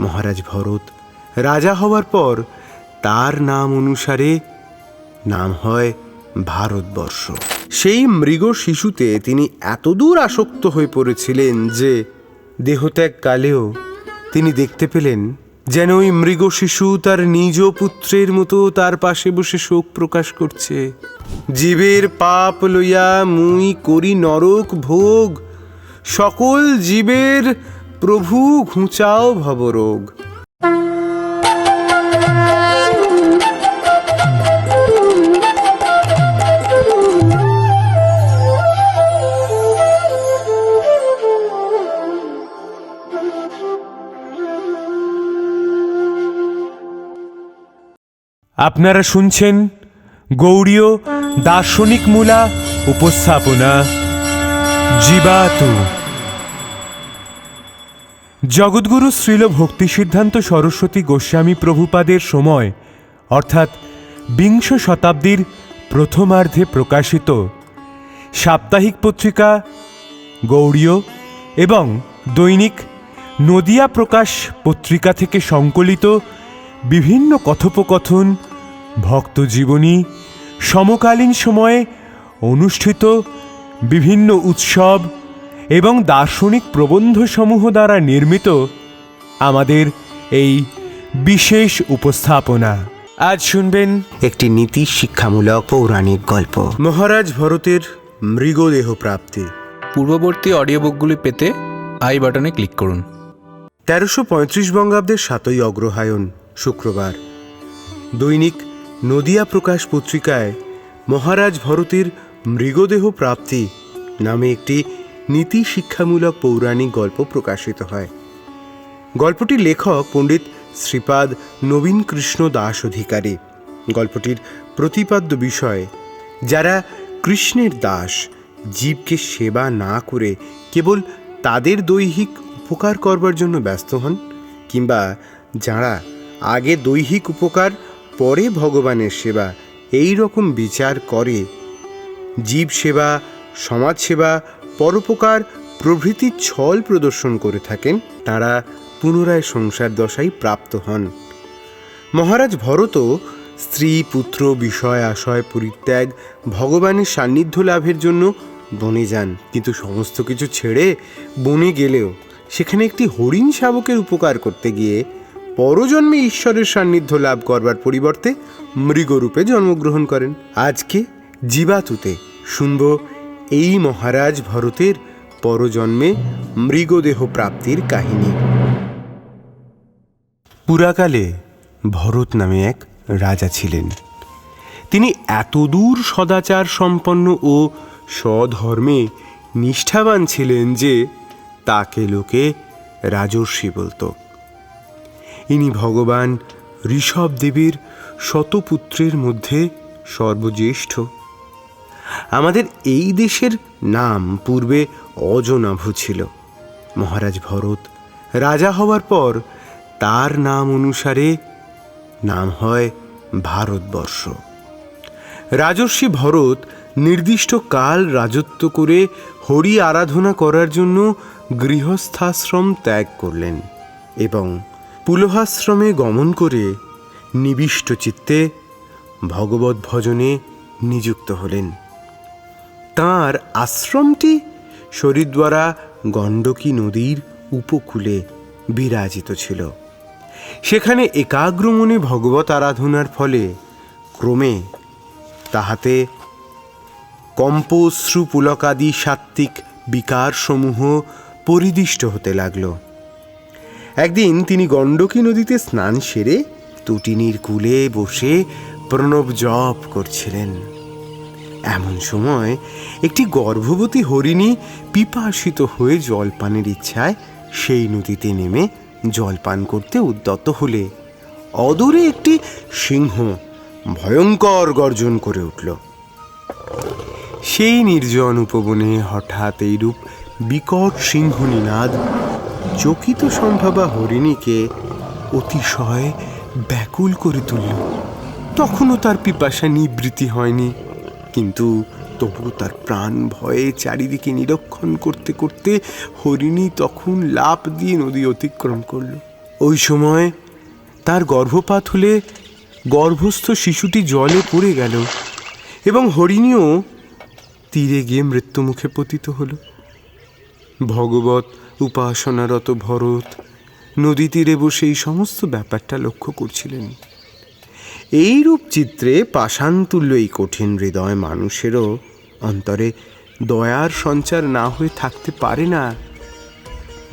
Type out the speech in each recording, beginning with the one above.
মহারাজ ভরত, রাজা হওয়ার পর তার নাম অনুসারে নাম হয় ভারতবর্ষ। সেই মৃগ শিশুতে তিনি এতদূর আসক্ত হয়ে পড়েছিলেন যে দেহত্যাগ কালেও তিনি দেখতে পেলেন যেন ওই মৃগ শিশু তার নিজ পুত্রের মতো তার পাশে বসে শোক প্রকাশ করছে। জীবের পাপ লইয়া মুই করি নরক ভোগ, সকল জীবের প্রভু ঘুচাও ভবরোগ। আপনারা শুনছেন গৌড়ীয় দার্শনিক মূলা উপস্থাপনা। জীবাতু। জগৎগুরু শ্রীল ভক্তি সিদ্ধান্ত সরস্বতী গোস্বামী প্রভুপাদের সময়, অর্থাৎ বিংশ শতাব্দীর প্রথমার্ধে প্রকাশিত সাপ্তাহিক পত্রিকা, গৌড়ীয় এবং দৈনিক নদিয়া প্রকাশ পত্রিকা থেকে সংকলিত বিভিন্ন কথোপকথন, ভক্তজীবনী, সমকালীন সময়ে অনুষ্ঠিত বিভিন্ন উৎসব এবং দার্শনিক প্রবন্ধসমূহ দ্বারা নির্মিত আমাদের এই বিশেষ উপস্থাপনা। আজ শুনবেন একটি নীতি শিক্ষামূলক পৌরাণিক গল্প। মহারাজ ভরতের মৃগদেহ প্রাপ্তি। পূর্ববর্তী অডিও বুকগুলি পেতে আই বাটনে ক্লিক করুন। তেরোশো পঁয়ত্রিশ বঙ্গাব্দের সাতই অগ্রহায়ণ শুক্রবার। দৈনিক নদিয়া প্রকাশ পত্রিকায় মহারাজ ভরতের মৃগদেহ প্রাপ্তি নামে একটি নীতি শিক্ষামূলক পৌরাণিক গল্প প্রকাশিত হয়। গল্পটির লেখক পণ্ডিত শ্রীপাদ নবীন কৃষ্ণ দাস অধিকারী। গল্পটির প্রতিপাদ্য বিষয়, যারা কৃষ্ণের দাস, জীবকে সেবা না করে কেবল তাদের দৈহিক উপকার করবার জন্য ব্যস্ত হন, কিংবা যারা আগে দৈহিক উপকার, পরে ভগবানের সেবা, এই রকম বিচার করে জীব সেবা সমাজ সেবা পরোপকার প্রভৃতি ছল প্রদর্শন করে থাকেন, তারা পুনরায় সংসার দশায় প্রাপ্ত হন। মহারাজ ভরতও স্ত্রী, পুত্র, বিষয়, আশয়, পরিত্যাগ, ভগবানের সান্নিধ্য লাভের জন্য বনে যান। কিন্তু সমস্ত কিছু ছেড়ে বনে গেলেও সেখানে একটি হরিণ শাবকের উপকার করতে গিয়ে পরজন্মে ঈশ্বরের সান্নিধ্য লাভ করবার পরিবর্তে মৃগরূপে জন্মগ্রহণ করেন। আজকে জীবাতুতে শুনব এই মহারাজ ভরতের পরজন্মে মৃগদেহ প্রাপ্তির কাহিনী। পুরাকালে ভরত নামে এক রাজা ছিলেন। তিনি এতদূর সদাচার সম্পন্ন ও স্বধর্মে নিষ্ঠাবান ছিলেন যে তাকে লোকে রাজর্ষি বলত। ইনি ভগবান ঋষভ দেবীর শতপুত্রের মধ্যে সর্বজ্যেষ্ঠ। আমাদের এই দেশের নাম পূর্বে অজনাভ ছিল। মহারাজ ভরত রাজা হওয়ার পর তার নাম অনুসারে নাম হয় ভারতবর্ষ। রাজর্ষি ভরত নির্দিষ্ট কাল রাজত্ব করে হরি আরাধনা করার জন্য গৃহস্থাশ্রম ত্যাগ করলেন এবং পুলহাশ্রমে গমন করে নিবিষ্ট চিত্তে ভগবত ভজনে নিযুক্ত হলেন। তাঁর আশ্রমটি শরীরদ্বারা গণ্ডকী নদীর উপকূলে বিরাজিত ছিল। সেখানে একাগ্রমণে ভগবত আরাধনার ফলে ক্রমে তাহাতে কম্পশ্রু পুলকাদি সাত্ত্বিক বিকারসমূহ পরিদিষ্ট হতে লাগল। একদিন তিনি গণ্ডকী নদীতে স্নান সেরে তুটিনীর কূলে বসে প্রণব জপ করছিলেন। এমন সময় একটি গর্ভবতী হরিণী পিপাসিত হয়ে জলপানের ইচ্ছায় সেই নদীতে নেমে জলপান করতে উদ্যত হলে। অদূরে একটি সিংহ ভয়ঙ্কর গর্জন করে উঠল। সেই নির্জন উপবনে হঠাৎ এইরূপ বিকট সিংহ নিনাদ চকিত সম্ভাবা হরিণীকে অতিশয় ব্যাকুল করে তুলল। তখনও তার পিপাসা নিবৃত্তি হয়নি। কিন্তু তবু তার প্রাণ ভয়ে চারিদিকে নিরীক্ষণ করতে করতে হরিণী তখন লাফ দিয়ে নদী অতিক্রম করল। ওই সময় তার গর্ভপাত হলে গর্ভস্থ শিশুটি জলে পড়ে গেল এবং হরিণীও তীরে গিয়ে মৃত্যুমুখে পতিত হল। ভগবত উপাসনারত ভরত নদী তীরে বসে এই সমস্ত ব্যাপারটা লক্ষ্য করছিলেন। এই রূপ চিত্রে পাষাণতুল্য এই কঠিন হৃদয় মানুষেরও অন্তরে দয়ার সঞ্চার না হয়ে থাকতে পারে না।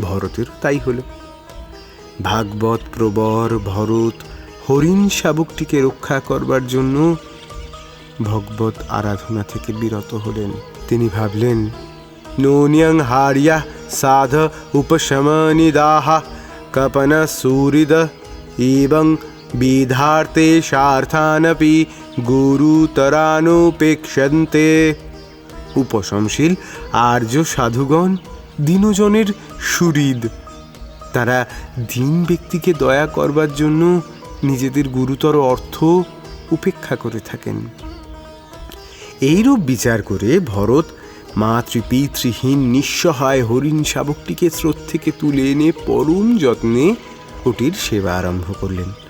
ভরতেরও তাই হলো। ভাগবত, প্রবর, ভরত, হরিণ শাবকটিকে রক্ষা করবার জন্য ভগবত আরাধনা থেকে বিরত হলেন। তিনি ভাবলেন, নৌনিয়ং হারিয়া সাধ উপশমনিদাহা কপন সুহৃদ এবং বিধার্তে স্বার্থানপি গুরুতরানুপেক্ষন্তে উপশমশীল আর্য সাধুগণ দিনজনের সুহৃদ। তারা দিন ব্যক্তিকে দয়া করবার জন্য নিজেদের গুরুতর অর্থ উপেক্ষা করে থাকেন। এইরূপ বিচার করে ভরত মাতৃপিতৃহীন নিঃসহায় হরিণ শাবকটিকে স্রোত থেকে তুলে এনে পরম যত্নে ওটির সেবা আরম্ভ করলেন।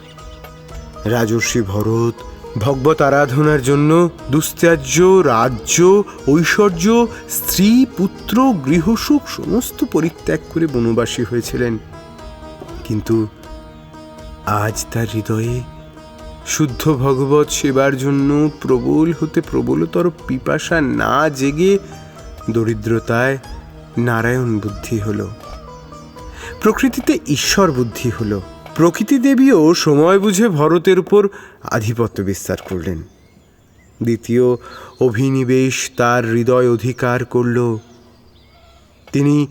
রাজর্ষি ভরত, ভগবত আরাধনার জন্য দুস্ত্যাজ্য রাজ্য, ঐশ্বর্য, স্ত্রী, পুত্র গৃহসুখ সমস্ত পরিত্যাগ করে বনবাসী হয়েছিলেন। কিন্তু আজ তার হৃদয়ে শুদ্ধ ভগবত সেবার জন্য প্রবল হতে প্রবলতর পিপাসা না জেগে দরিদ্রতায় নারায়ণ বুদ্ধি হলো। প্রকৃতিতে ঈশ্বর বুদ্ধি হলো। প্রকৃতি দেবীও সময় বুঝে ভরতের উপর আধিপত্য বিস্তার করলেন। দ্বিতীয় অভিনিবেশ তার হৃদয় অধিকার করল। তিনি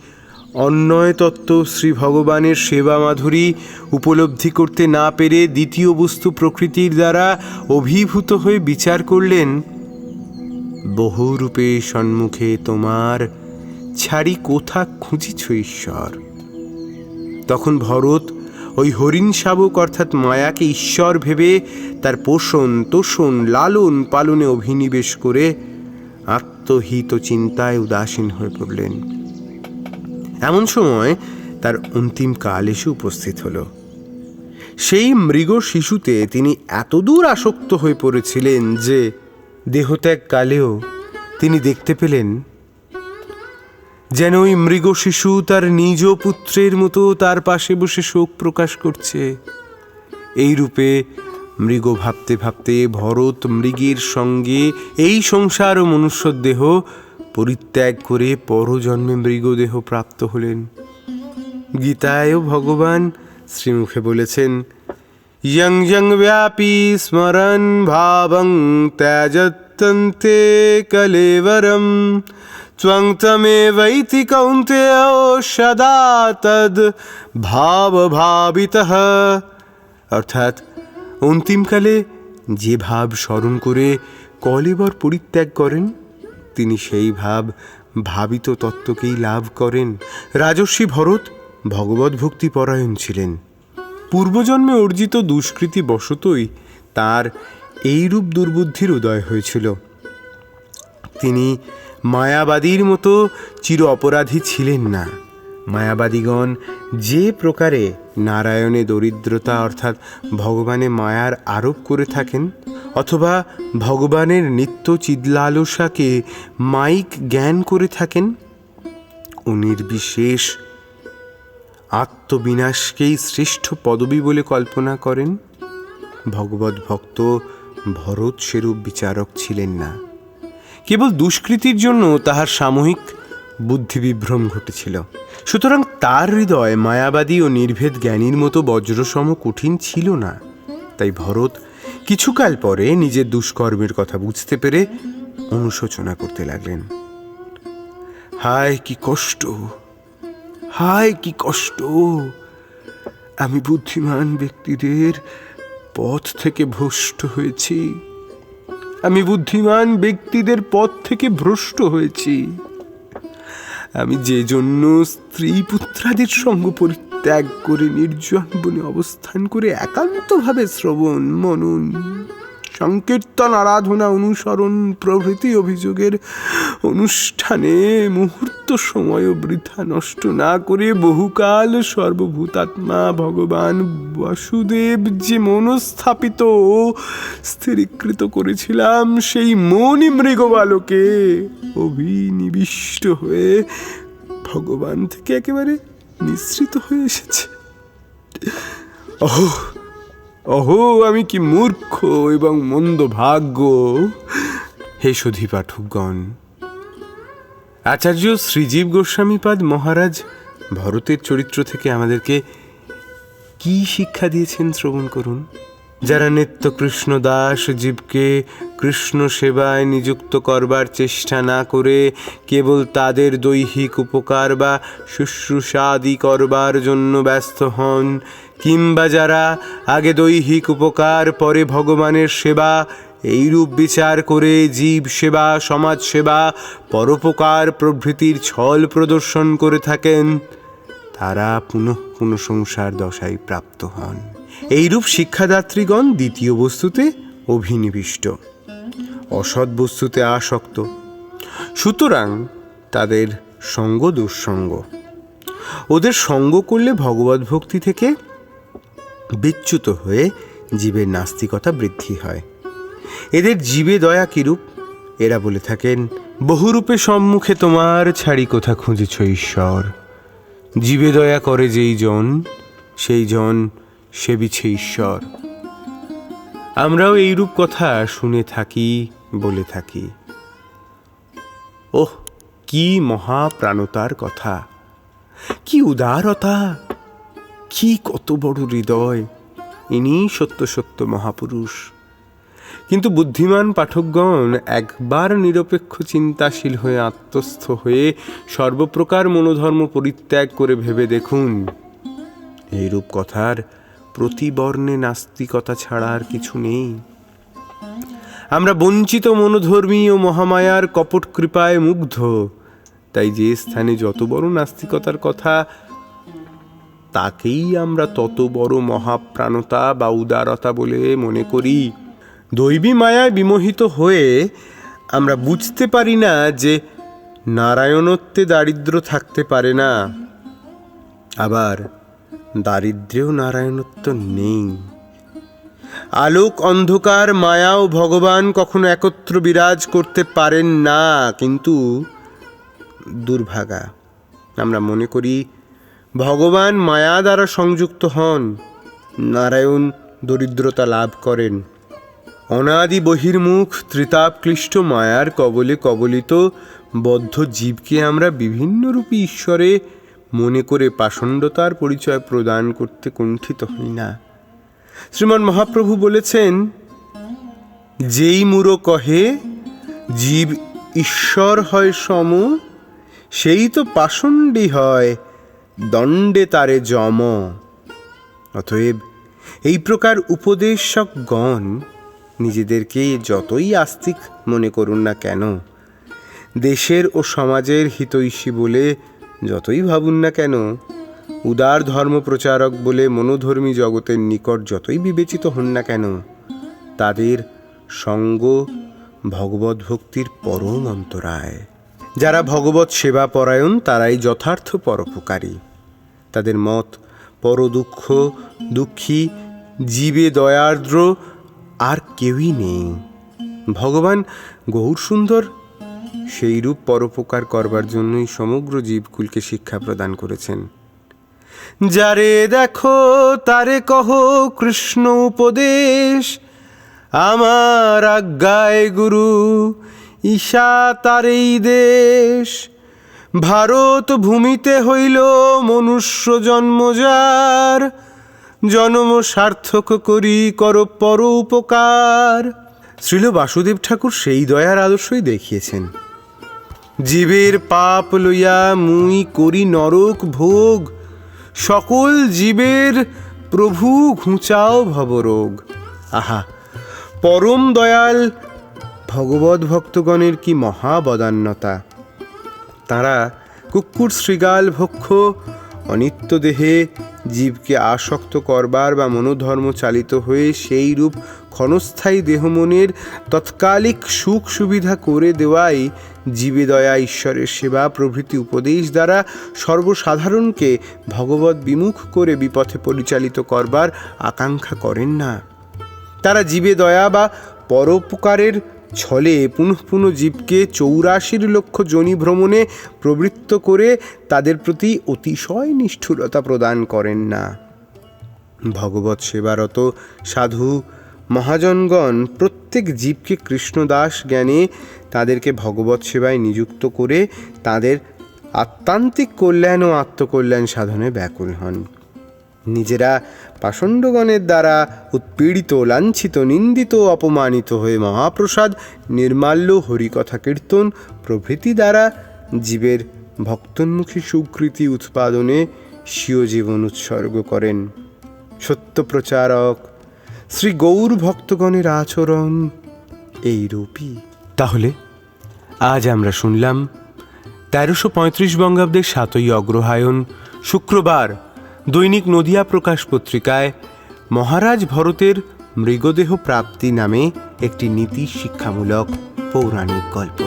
অন্যয় তত্ত্ব শ্রী ভগবানের সেবা মাধুরী উপলব্ধি করতে না পেরে দ্বিতীয় বস্তু প্রকৃতির দ্বারা অভিভূত হয়ে বিচার করলেন, বহুরূপে সম্মুখে তোমার ছাড়ি কোথা খুঁজিছ ঈশ্বর? তখন ভরত ওই হরিণ শাবক অর্থাৎ মায়াকে ঈশ্বর ভেবে তার পোষণ, তোষণ, লালন পালনে অভিনিবেশ করে আত্মহিত চিন্তায় উদাসীন হয়ে পড়লেন। এমন সময় তার অন্তিম কাল এসে উপস্থিত হলো। সেই মৃগ শিশুতে তিনি এতদূর আসক্ত হয়ে পড়েছিলেন যে দেহত্যাগ কালেও তিনি দেখতে পেলেন যেন ওই মৃগ শিশু তার নিজ পুত্রের মতো তার পাশে বসে শোক প্রকাশ করছে। এই রূপে মৃগ ভাবতে ভাবতে ভরত মৃগের সঙ্গে এই সংসার ও মনুষ্য দেহ পরিত্যাগ করে পরজন্মে মৃগদেহ প্রাপ্ত হলেন। গীতায়ও ভগবান শ্রীমুখে বলেছেন ইয়ং ইয়ং ব্যাপী স্মরণ ভাবং ত্যাজত্যন্তে কলেবরম ত্বং তমেবৈতি কৌন্তেয় সদা তদ ভাব ভাবিতঃ অর্থাৎ অন্তিমকালে যে ভাব স্মরণ করে কলেবর পরিত্যাগ করেন তিনি সেই ভাব ভাবিত তত্ত্বকেই লাভ করেন। রাজস্বী ভরত ভগবত ভক্তি পরায়ণ ছিলেন। পূর্বজন্মে অর্জিত দুষ্কৃতি বশতই তার এইরূপ দুর্বুদ্ধির উদয় হয়েছিল। তিনি মায়াবাদীর মতো চির অপরাধী ছিলেন না। মায়াবাদীগণ যে প্রকারে নারায়ণে দরিদ্রতা অর্থাৎ ভগবানে মায়ার আরোপ করে থাকেন, অথবা ভগবানের নিত্য চিদলালসাকে মাইক জ্ঞান করে থাকেন, অনির্বিশেষ আত্মবিনাশকেই শ্রেষ্ঠ পদবী বলে কল্পনা করেন ভগবত ভক্ত ভরত সেরূপ বিচারক ছিলেন না। কেবল দুষ্কৃতির জন্য তাহার সাময়িক বুদ্ধিবিভ্রম ঘটেছিল। সুতরাং তার হৃদয় মায়াবাদী ও নির্ভেদ জ্ঞানীর মতো বজ্রসম কঠিন ছিল না। তাই ভরত কিছুকাল পরে নিজের দুষ্কর্মের কথা বুঝতে পেরে অনুশোচনা করতে লাগলেন। হায় কি কষ্ট! হায় কি কষ্ট! আমি বুদ্ধিমান ব্যক্তিদের পথ থেকে ভ্রষ্ট হয়েছি। আমি বুদ্ধিমান ব্যক্তিদের পথ থেকে ভ্রষ্ট হয়েছি। আমি যে জন্য স্ত্রী পুত্রাদের সঙ্গ পরিত্যাগ করে নির্জন বনে অবস্থান করে একান্তভাবে শ্রবণ, মনন সংকীর্তন আরাধনা অনুসরণ প্রভৃতি অভিযোগের অনুষ্ঠানে মুহূর্ত সময়ও বৃথা নষ্ট না করে বহুকাল সর্বভূতাত্মা ভগবান বাসুদেব যে মনস্থাপিত স্থিরীকৃত করেছিলাম, সেই মনি মৃগবালকে অভিনিবিষ্ট হয়ে ভগবান থেকে একেবারে নিঃসৃত হয়ে এসেছে। অহো অহো, আমি কি মূর্খ এবং মন্দ ভাগ্য? হে সুধী পাঠকগণ, আচার্য শ্রীজীব গোস্বামীপাদ মহারাজ ভরতের চরিত্র থেকে আমাদেরকে কি শিক্ষা দিয়েছেন, শ্রবণ করুন। যারা নিত্য কৃষ্ণ দাস জীবকে কৃষ্ণ সেবায় নিযুক্ত করবার চেষ্টা না করে কেবল তাদের দৈহিক উপকার বা শুশ্রূষাদি করবার জন্য ব্যস্ত হন, কিংবা যারা আগে দৈহিক উপকার, পরে ভগবানের সেবা, এইরূপ বিচার করে জীব সেবা, সমাজ সেবা, পরোপকার প্রভৃতির ছল প্রদর্শন করে থাকেন, তারা পুনঃ পুনঃ সংসার দশায় প্রাপ্ত হন। এইরূপ শিক্ষাদাত্রীগণ দ্বিতীয় বস্তুতে অভিনিবিষ্ট। অসৎ বস্তুতে আসক্ত। সুতরাং তাদের সঙ্গ দুঃসঙ্গ। ওদের সঙ্গ করলে ভগবত ভক্তি থেকে বিচ্যুত হয়ে জীবের নাস্তিকতা বৃদ্ধি হয়। এদের জীবে দয়া কিরূপ? এরা বলে থাকেন, বহুরূপে সম্মুখে তোমার ছাড়ি কোথা খুঁজেছ, ঈশ্বর? জীবে দয়া করে যেই জন, সেই জন সেবিছে ঈশ্বর। আমরাও এইরূপ কথা শুনে থাকি, বলে থাকি। ওহ, কি মহাপ্রাণতার কথা! কি উদারতা! কি কত বড় হৃদয়! ইনি সত্য সত্য মহাপুরুষ। কিন্তু বুদ্ধিমান পাঠকগণ একবার নিরপেক্ষ চিন্তাশীল হয়ে আত্মস্থ হয়ে সর্বপ্রকার মনোধর্ম পরিত্যাগ করে ভেবে দেখুন, এইরূপ কথার প্রতিবর্ণে নাস্তিকতা ছাড়া আর কিছু নেই। আমরা বঞ্চিত মনোধর্মী ও মহামায়ার কপট কৃপায় মুগ্ধ। তাই যে স্থানে যত বড় নাস্তিকতার কথা, তাকেই আমরা তত বড় মহাপ্রাণতা বা উদারতা বলে মনে করি। দৈবী মায়ায় বিমোহিত হয়ে আমরা বুঝতে পারি না যে নারায়ণত্বে দারিদ্র থাকতে পারে না। আবার দারিদ্র্যেও নারায়ণত্ব নেই। আলোক অন্ধকার মায়া ও ভগবান কখনো একত্র বিরাজ করতে পারেন না, কিন্তু দুর্ভাগা। আমরা মনে করি, ভগবান মায়া দ্বারা সংযুক্ত হন, নারায়ণ দরিদ্রতা লাভ করেন। অনাদি বহির্মুখ, ত্রিতাপক্লিষ্ট মায়ার কবলে কবলিত বদ্ধ জীবকে আমরা বিভিন্ন রূপী ঈশ্বরে মনে করে পাষণ্ডতার পরিচয় প্রদান করতে কুণ্ঠিত হই না। শ্রীমান মহাপ্রভু বলেছেন, যেই মুরো কহে, জীব ঈশ্বর হয় সম, সেই তো পাষণ্ডী হয়, দণ্ডে তারে জম অতএব এই প্রকার উপদেশকগণ নিজেদেরকে যতই আস্তিক মনে করুন না কেন, দেশের ও সমাজের হিতৈষী বলে যতই ভাবুন না কেন, উদার ধর্ম প্রচারক বলে মনোধর্মী জগতের নিকট যতই বিবেচিত হন না কেন, তাদের সঙ্গ ভগবত ভক্তির পরম অন্তরায়। যারা ভগবত সেবা পরায়ণ, তারাই যথার্থ পরোপকারী। তাদের মত, পরদুঃখ, দুঃখী, জীবে দয়ার্দ্র আর কেউই নেই। ভগবান গৌর সুন্দর সেই রূপ পরোপকার করবার জন্যই সমগ্র জীবকুলকে শিক্ষা প্রদান করেছেন। যারে দেখো, তারে কহ, কৃষ্ণ উপদেশ। আমার আজ্ঞায় গুরু, ঈশা তারেই দেশ। ভারত ভূমিতে হইল মনুষ্য জন্মজার জন্ম সার্থক করি, কর পর উপকার শ্রীল বাসুদেব ঠাকুর সেই দয়ার আদর্শই দেখিয়েছেন। জীবের পাপ লইয়া মুই করি নরক ভোগ, সকল জীবের প্রভু ঘুচাও ভবরোগ। আহা, পরম দয়াল ভগবত ভক্তগণের কি মহাবদান্যতা। তারা কুকুর শৃগাল ভক্ষ, অনিত্য দেহে জীবকে আসক্ত করবার বা মনোধর্ম চালিত হয়ে সেই রূপ ক্ষণস্থায়ী দেহমনের তৎকালিক সুখ সুবিধা করে দেওয়াই জীবে দয়া ঈশ্বরের সেবা প্রভৃতি উপদেশ দ্বারা সর্বসাধারণকে ভগবত বিমুখ করে বিপথে পরিচালিত করবার আকাঙ্ক্ষা করেন না। তারা জীবে দয়া বা পরোপকারের ছলে পুনঃ পুনঃ জীবকে চৌরাশির লক্ষ জনি ভ্রমণে প্রবৃত্ত করে তাদের প্রতি অতিশয় নিষ্ঠুরতা প্রদান করেন না। ভগবত সেবারত সাধু মহাজনগণ প্রত্যেক জীবকে কৃষ্ণদাস জ্ঞানে তাদেরকে ভগবত সেবায় নিযুক্ত করে তাদের আত্মান্তিক কল্যাণ ও আত্মকল্যাণ সাধনে ব্যাকুল হন। নিজেরা পাষণ্ডগণের দ্বারা উৎপীড়িত, লাঞ্ছিত, নিন্দিত, অপমানিত হয়ে মহাপ্রসাদ, নির্মাল্য, হরিকথা কীর্তন প্রভৃতি দ্বারা জীবের ভক্তোন্মুখী সুকৃতি উৎপাদনে স্বীয় জীবন উৎসর্গ করেন। সত্য প্রচারক, শ্রী গৌর ভক্তগণের আচরণ এই রূপই তাহলে, আজ আমরা শুনলাম, তেরোশো পঁয়ত্রিশ বঙ্গাব্দের সাতই অগ্রহায়ণ, শুক্রবার দৈনিক নদিয়া প্রকাশ পত্রিকায় মহারাজ ভরতের মৃগদেহ প্রাপ্তি নামে একটি নীতি শিক্ষামূলক পৌরাণিক গল্প।